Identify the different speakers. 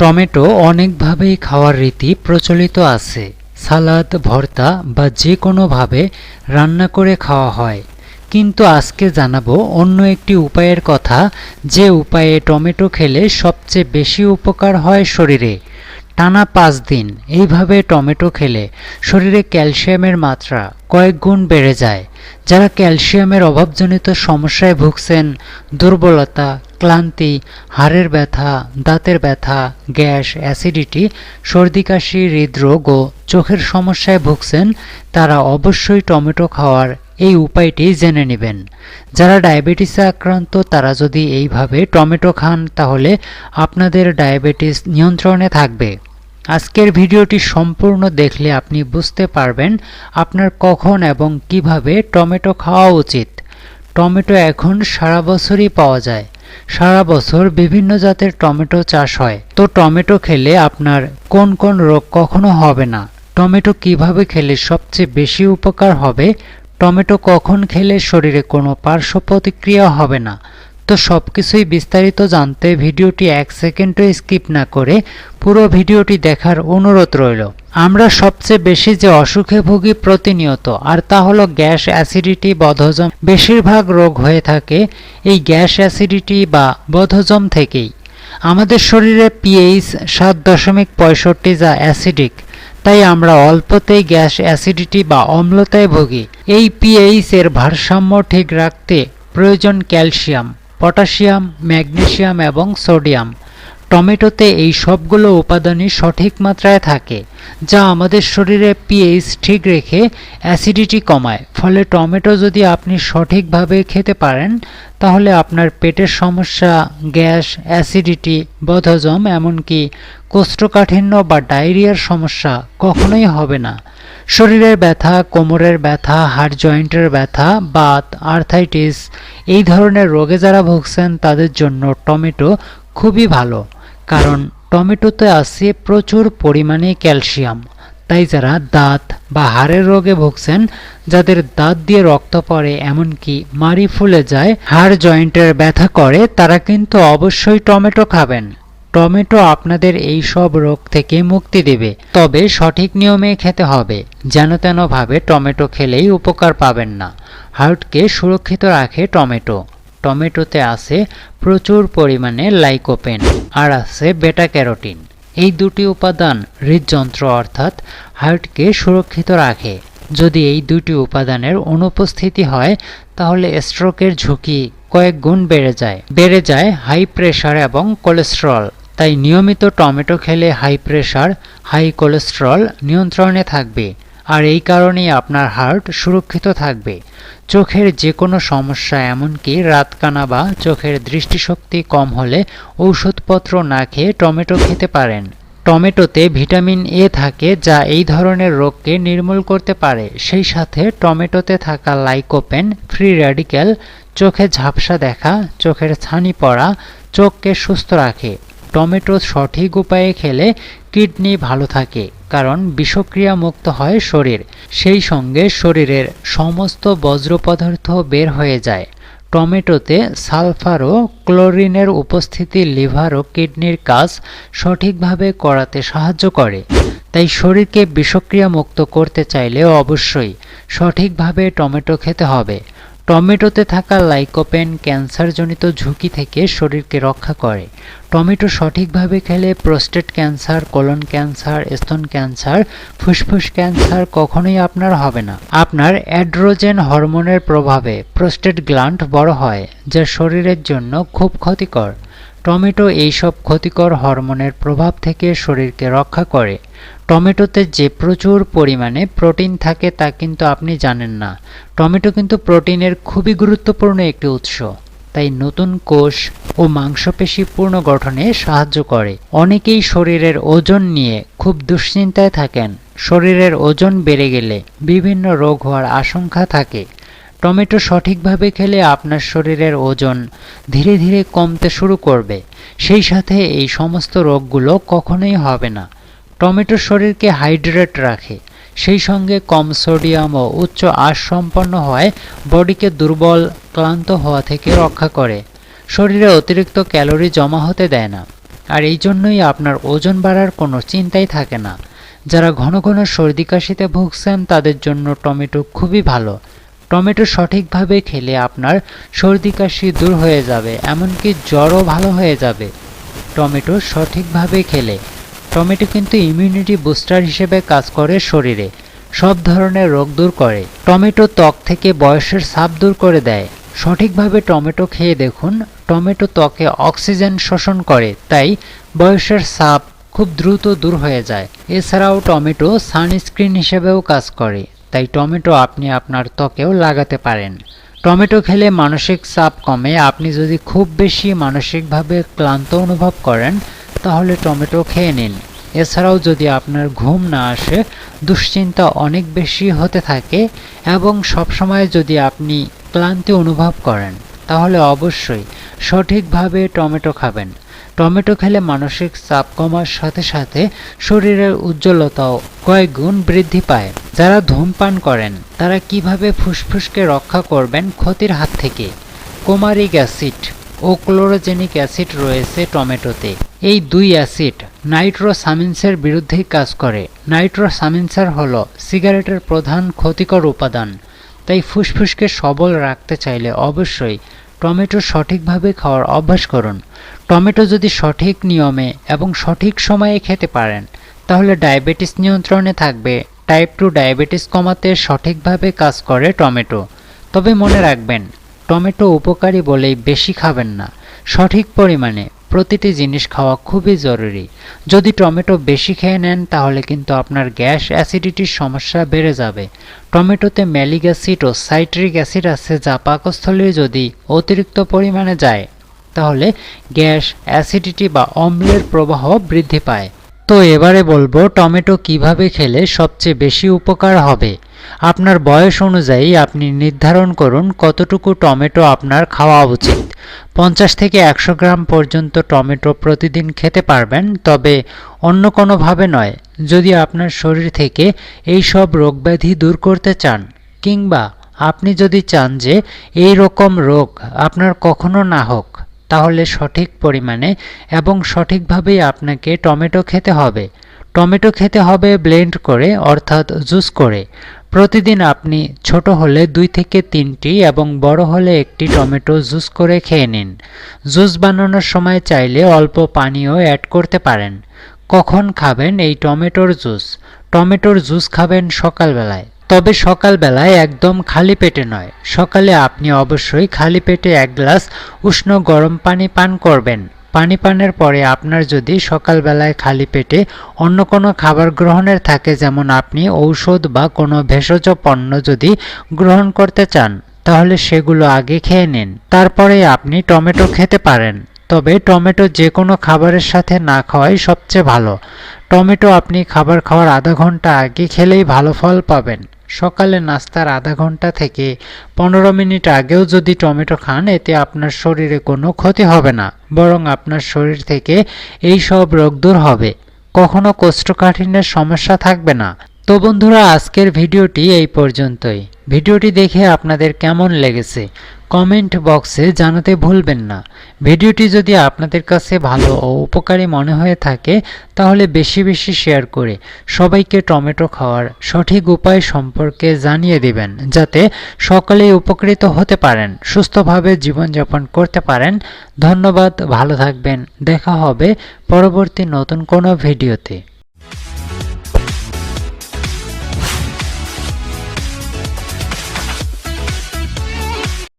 Speaker 1: Tomato অনেকভাবেই খাওয়ার রীতি প্রচলিত আছে। সালাদ, ভর্তা বা যে কোনোভাবে রান্না করে খাওয়া হয়। কিন্তু আজকে জানাব অন্য একটি উপায়ের কথা, যে উপায়ে টমেটো খেলে সবচেয়ে বেশি উপকার হয় শরীরে। টানা পাঁচ দিন এইভাবে টমেটো খেলে শরীরে ক্যালসিয়ামের মাত্রা কয়েক গুণ বেড়ে যায়। যারা ক্যালসিয়ামের অভাবজনিত সমস্যায় ভুগছেন, দুর্বলতা ক্লান্তি, হাড়ের ব্যথা, দাঁতের ব্যথা, গ্যাস, অ্যাসিডিটি, সর্দি, কাশি, হৃদরোগ ও চোখের সমস্যায় ভুগছেন তারা অবশ্যই টমেটো খাওয়ার এই উপায়টি জেনে নেবেন। যারা ডায়াবেটিসে আক্রান্ত, তারা যদি এইভাবে টমেটো খান, তাহলে আপনাদের ডায়াবেটিস নিয়ন্ত্রণে থাকবে। আজকের ভিডিওটি সম্পূর্ণ দেখলে আপনি বুঝতে পারবেন আপনার কখন এবং কীভাবে টমেটো খাওয়া উচিত। টমেটো এখন সারা বছরই পাওয়া যায়। সারা বছর বিভিন্ন জাতের টমেটো চাষ হয়। তো টমেটো খেলে আপনার কোন কোন রোগ কখনো হবে না। টমেটো কীভাবে খেলে সবচেয়ে বেশি উপকার হবে? টমেটো কখন খেলে শরীরে কোনো পার্শ্ব প্রতিক্রিয়া হবে না? তো সব কিছুই বিস্তারিত জানতে ভিডিওটি এক সেকেন্ডও স্কিপ না করে পুরো ভিডিওটি দেখার অনুরোধ রইল। আমরা সবচেয়ে বেশি যে অসুখে ভুগি প্রতিনিয়ত, আর তা হলো গ্যাস অ্যাসিডিটি বদহজম বেশিরভাগ রোগ হয়ে থাকে এই গ্যাস অ্যাসিডিটি বা বদহজম থেকেই। আমাদের শরীরে পিএইচ সাত দশমিক পঁয়ষট্টি যা অ্যাসিডিক, তাই আমরা অল্পতেই গ্যাস অ্যাসিডিটি বা অম্লতায় ভুগি। এই পিএইচ এর ভারসাম্য ঠিক রাখতে প্রয়োজন ক্যালসিয়াম। পটাশিয়াম, ম্যাগনেশিয়াম এবং সোডিয়াম। টমেটোতে এই সবগুলো উপাদানই সঠিক মাত্রায় থাকে, যা আমাদের শরীরে পিএইচ ঠিক রেখে অ্যাসিডিটি কমায়। ফলে টমেটো যদি আপনি সঠিকভাবে খেতে পারেন, তাহলে আপনার পেটের সমস্যা, গ্যাস অ্যাসিডিটি বদহজম এমনকি কোষ্ঠকাঠিন্য বা ডায়রিয়ার সমস্যা কখনোই হবে না। শরীরের ব্যথা, কোমরের ব্যথা, হাড় জয়েন্টের ব্যথা, বাত, আর্থাইটিস, এই ধরনের রোগে যারা ভুগছেন তাদের জন্য টমেটো খুবই ভালো। কারণ টমেটোতে আছে প্রচুর পরিমাণে ক্যালসিয়াম। তাই যারা দাঁত বা হাড়ের রোগে ভুগছেন, যাদের দাঁত দিয়ে রক্ত পড়ে এমনকি মাড়ি ফুলে যায়, হাড় জয়েন্টের ব্যথা করে, তারা কিন্তু অবশ্যই টমেটো খাবেন। টমেটো আপনাদের এই সব রোগ থেকে মুক্তি দেবে। তবে সঠিক নিয়মে খেতে হবে, যেন তেনভাবে টমেটো খেলেই উপকার পাবেন না। হার্টকে সুরক্ষিত রাখে টমেটো। টমেটোতে আছে প্রচুর পরিমাণে লাইকোপেন আর আছে বেটা ক্যারোটিন এই দুটি উপাদান হৃদযন্ত্র অর্থাৎ হার্টকে সুরক্ষিত রাখে। যদি এই দুটি উপাদানের অনুপস্থিতি হয়, তাহলে স্ট্রোকের ঝুঁকি কয়েক গুণ বেড়ে যায়। বেড়ে যায় হাই প্রেশার এবং কোলেস্ট্রল। তাই নিয়মিত টমেটো খেলে হাই প্রেশার হাই কোলেস্ট্রল নিয়ন্ত্রণে থাকবে। আর এই কারণেই আপনার হার্ট সুরক্ষিত থাকবে। চোখের যে কোনো সমস্যা এমনকি রাতকানা বা চোখের দৃষ্টিশক্তি কম হলে ঔষধপত্র না খেয়ে টমেটো খেতে পারেন। টমেটোতে ভিটামিন এ থাকে যা এই ধরনের রোগকে নির্মূল করতে পারে। সেই সাথে টমেটোতে থাকা লাইকোপেন ফ্রি র্যাডিক্যাল চোখে ঝাপসা দেখা, চোখের ছানি পড়া, চোখকে সুস্থ রাখে। টমেটো সঠিক উপায়ে খেলে কিডনি ভালো থাকে, কারণ বিষক্রিয়া মুক্ত হয় শরীর। সেই সঙ্গে শরীরের সমস্ত বজ্র পদার্থ বের হয়ে যায়। টমেটোতে সালফার ও ক্লোরিনের উপস্থিতি, লিভার ও কিডনির কাজ সঠিকভাবে করাতে সাহায্য করে। তাই শরীরকে বিষক্রিয়া মুক্ত করতে চাইলে অবশ্যই সঠিকভাবে টমেটো খেতে হবে। টমেটোতে থাকা লাইকোপেন ক্যান্সারজনিত ঝুঁকি থেকে শরীরকে রক্ষা করে। টমেটো সঠিকভাবে খেলে প্রোস্টেট ক্যান্সার, কোলন ক্যান্সার, স্তন ক্যান্সার, ফুসফুস ক্যান্সার কখনোই আপনার হবে না। আপনার অ্যাড্রোজেন হরমোনের প্রভাবে প্রোস্টেট গ্লান্ট বড় হয়, যা শরীরের জন্য খুব ক্ষতিকর। টমেটো এইসব ক্ষতিকর হরমোনের প্রভাব থেকে শরীরকে রক্ষা করে। টমেটোতে যে প্রচুর পরিমাণে প্রোটিন থাকে তা কিন্তু আপনি জানেন না। টমেটো কিন্তু প্রোটিনের খুবই গুরুত্বপূর্ণ একটি উৎস, তাই নতুন কোষ ও মাংসপেশি পূর্ণ গঠনে সাহায্য করে। অনেকেই শরীরের ওজন নিয়ে খুব দুশ্চিন্তায় থাকেন। শরীরের ওজন বেড়ে গেলে বিভিন্ন রোগ হওয়ার আশঙ্কা থাকে। টমেটো সঠিকভাবে খেলে আপনার শরীরের ওজন ধীরে ধীরে কমতে শুরু করবে। সেই সাথে এই সমস্ত রোগগুলো কখনোই হবে না। টমেটো শরীরকে হাইড্রেট রাখে। সেই সঙ্গে কম সোডিয়াম ও উচ্চ আঁশ সম্পন্ন হওয়ায় বডিকে দুর্বল, ক্লান্ত হওয়া থেকে রক্ষা করে। শরীরে অতিরিক্ত ক্যালোরি জমা হতে দেয় না। আর এই জন্যই আপনার ওজন বাড়ার কোনো চিন্তাই থাকে না। যারা ঘন ঘন সর্দি কাশিতে ভুগছেন, তাদের জন্য টমেটো খুবই ভালো। টমেটো সঠিকভাবে খেলে আপনার সর্দি কাশি দূর হয়ে যাবে, এমনকি জ্বরও ভালো হয়ে যাবে। টমেটো সঠিকভাবে খেলে। টমেটো কিন্তু ইমিউনিটি বুস্টার হিসেবে কাজ করে শরীরে, সব ধরনের রোগ দূর করে। টমেটো ত্বক থেকে বয়সের ছাপ দূর করে দেয়। সঠিকভাবে টমেটো খেয়ে দেখুন, টমেটো ত্বকে অক্সিজেন শোষণ করে, তাই বয়সের ছাপ খুব দ্রুত দূর হয়ে যায়। এছাড়াও টমেটো সানস্ক্রিন হিসেবেও কাজ করে। তাই টমেটো আপনি আপনার ত্বকেও লাগাতে পারেন। টমেটো খেলে মানসিক চাপ কমে। আপনি যদি খুব বেশি মানসিকভাবে ক্লান্ত অনুভব করেন, তাহলে টমেটো খেয়ে নিন। এছাড়াও যদি আপনার ঘুম না আসে, দুশ্চিন্তা অনেক বেশি হতে থাকে এবং সবসময় যদি আপনি ক্লান্তি অনুভব করেন, তাহলে অবশ্যই সঠিকভাবে টমেটো খাবেন। টমেটো খেলে মানসিক চাপ কমার সাথে সাথে শরীরের উজ্জ্বলতাও কয়েক গুণ বৃদ্ধি পায়। যারা ধূমপান করেন, তারা কীভাবে ফুসফুসকে রক্ষা করবেন ক্ষতির হাত থেকে? কোমারিক অ্যাসিড ও ক্লোরোজেনিক অ্যাসিড রয়েছে টমেটোতে। এই দুই অ্যাসিড নাইট্রোসামিনসের বিরুদ্ধেই কাজ করে। নাইট্রোসামিনসার হল সিগারেটের প্রধান ক্ষতিকর উপাদান। তাই ফুসফুসকে সবল রাখতে চাইলে অবশ্যই টমেটো সঠিকভাবে খাওয়ার অভ্যাস করুন। টমেটো যদি সঠিক নিয়মে এবং সঠিক সময়ে খেতে পারেন, তাহলে ডায়াবেটিস নিয়ন্ত্রণে থাকবে টাইপ টু ডায়াবেটিস কমাতে সঠিকভাবে কাজ করে টমেটো। তবে মনে রাখবেন, টমেটো উপকারী বলেই বেশি খাবেন না। সঠিক পরিমাণে প্রতিটি জিনিস খাওয়া খুবই জরুরি। যদি টমেটো বেশি খেয়ে নেন, তাহলে কিন্তু আপনার গ্যাস অ্যাসিডিটির সমস্যা বেড়ে যাবে। টমেটোতে ম্যালিক অ্যাসিড ও সাইট্রিক অ্যাসিড আছে যা পাকস্থলে যদি অতিরিক্ত পরিমাণে যায়, তাহলে গ্যাস, অ্যাসিডিটি বা অম্লের প্রবাহ বৃদ্ধি পায়। তো এবারে বলব, টমেটো কীভাবে খেলে সবচেয়ে বেশি উপকার হবে? আপনার বয়স অনুযায়ী আপনি নির্ধারণ করুন কতটুকু টমেটো আপনার খাওয়া উচিত। পঞ্চাশ থেকে একশো গ্রাম পর্যন্ত টমেটো প্রতিদিন খেতে পারবেন, তবে অন্য কোনোভাবে নয়, যদি আপনার শরীর থেকে এই সব রোগব্যাধি দূর করতে চান, কিংবা আপনি যদি চান যে এই রকম রোগ আপনার কখনো না হোক তাহলে সঠিক পরিমাণে এবং সঠিকভাবেই আপনাকে টমেটো খেতে হবে। টমেটো খেতে হবে ব্লেন্ড করে, অর্থাৎ জুস করে। প্রতিদিন আপনি ছোট হলে দুই থেকে তিনটি এবং বড় হলে একটি টমেটো জুস করে খেয়ে নিন। জুস বানানোর সময় চাইলে অল্প পানীয় অ্যাড করতে পারেন। কখন খাবেন এই টমেটোর জুস টমেটোর জুস খাবেন সকালবেলায়। তবে সকালবেলায় একদম খালি পেটে নয়। সকালে আপনি অবশ্যই খালি পেটে এক গ্লাস উষ্ণ গরম পানি পান করবেন। পানি পানের পরে আপনার যদি সকালবেলায় খালি পেটে অন্য কোনো খাবার গ্রহণের থাকে, যেমন আপনি ঔষধ বা কোনো ভেষজ পণ্য যদি গ্রহণ করতে চান, তাহলে সেগুলো আগে খেয়ে নিন। তারপরে আপনি টমেটো খেতে পারেন। তবে টমেটো যে কোনো খাবারের সাথে না খাওয়াই সবচেয়ে ভালো। টমেটো আপনি খাবার খাওয়ার আধা ঘণ্টা আগে খেলেই ভালো ফল পাবেন। সকালে নাস্তার আধা ঘণ্টা থেকে পনেরো মিনিট আগেও যদি টমেটো খান, এতে আপনার শরীরে কোনো ক্ষতি হবে না, বরং আপনার শরীর থেকে এই সব রোগ দূর হবে। কখনো কোষ্ঠকাঠিন্যের সমস্যা থাকবে না। তো বন্ধুরা, আজকের ভিডিওটি এই পর্যন্তই। ভিডিওটি দেখে আপনাদের কেমন লেগেছে, কমেন্ট বক্সে জানাতে ভুলবেন না। ভিডিওটি যদি আপনাদের কাছে ভালো ও উপকারী মনে হয়ে থাকে, তাহলে বেশি বেশি শেয়ার করে সবাইকে টমেটো খাওয়ার সঠিক উপায় সম্পর্কে জানিয়ে দিবেন, যাতে সকলেই উপকৃত হতে পারেন, সুস্থভাবে জীবনযাপন করতে পারেন। ধন্যবাদ, ভালো থাকবেন, দেখা হবে পরবর্তী নতুন কোনো ভিডিওতে।